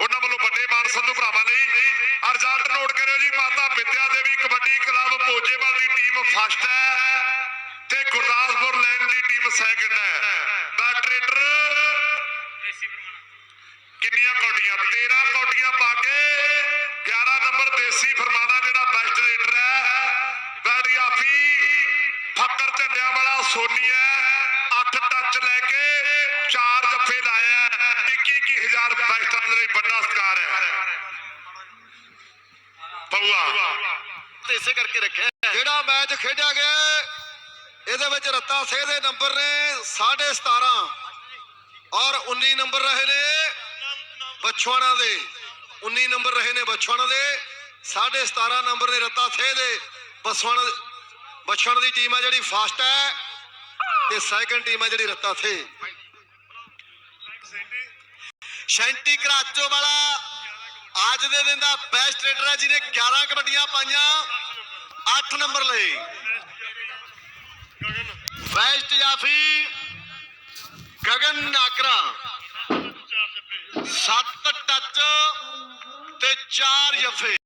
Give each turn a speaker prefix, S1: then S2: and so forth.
S1: ਉਹਨਾਂ ਵੱਲੋਂ ਵੱਡੇ ਮਾਨ ਸੰਧੂ ਭਰਾਵਾਂ ਲਈ ਆਹ ਰਿਜ਼ਲਟ ਨੋਟ ਕਰਿਓ ਜੀ, ਮਾਤਾ ਵਿਦਿਆ ਦੇਵੀ ਕਬੱਡੀ ਕਲੱਬ ਪੋਜੇਵਾਲ ਦੀ ਟੀਮ ਫਸਟ ਹੈ ਤੇ ਗੁਰਦਾਸਪੁਰ ਲੈਣ ਦੀ ਟੀਮ ਸੈਕੰਡ ਹੈ। ਬੈਟਰੇਟਰ ਕਿੰਨੀਆਂ ਕੌਡੀਆਂ? 13 ਕੌਡੀਆਂ ਪਾ ਕੇ 11 ਨੰਬਰ ਦੇਸੀ ਫਰਮਾਨਾ ਜਿਹੜਾ ਬੈਸਟ ਰੇਟਰ ਹੈ। ਬੈਰੀਆਫੀ ਫੱਕਰ ਝੰਡਿਆਂ ਵਾਲਾ ਸੋਨੀ ਹੈ। 8 ਟੱਚ ਲੈ ਕੇ 4 ਜੱਫੇ ਲਾਇਆ 21 21000 ਬੈਸਟਾਂ ਦੇ ਲਈ ਵੱਡਾ ਸਤਿਕਾਰ ਹੈ ਪਊਆ
S2: ਤੇ ਇਸੇ ਕਰਕੇ ਰੱਖਿਆ।
S3: ਜਿਹੜਾ ਮੈਚ ਖੇਡਿਆ ਗਿਆ ਇਹਦੇ ਵਿੱਚ ਰੱਤਾ ਸੇ ਦੇ ਨੰਬਰ ਨੇ 17.5 ਔਰ 19 ਨੰਬਰ ਰਹੇ ਨੇ ਬਛਵਾਣਾ ਦੇ। 19 ਨੰਬਰ ਰਹੇ ਨੇ ਬਛਵਾਣਾ ਦੇ 17.5 ਨੰਬਰ ਨੇ ਰੱਤਾ ਸੇ ਦੇ। ਬਛਵਾਣਾ ਬਛਵਾਣਾ ਦੀ ਟੀਮ ਹੈ ਜਿਹੜੀ ਫਾਸਟ ਹੈ ਤੇ ਸੈਕੰਡ ਟੀਮ ਹੈ ਜਿਹੜੀ ਰੱਤਾ ਥੇ ਸ਼ੈਂਟੀ ਕਰਾਚੋ ਵਾਲਾ ਅੱਜ ਦੇ ਦਿਨ ਦਾ ਬੈਸਟ ਰੇਡਰ ਹੈ, ਜਿਹਨੇ 11 ਕਬੱਡੀਆਂ ਪਾਈਆਂ 8 ਨੰਬਰ ਲਈ। ਬੈਸਟ ਜਾਫੀ, ਗਗਨ ਨਾਕਰਾ। 7 ਟੱਚ ਤੇ 4 ਜਫੇ।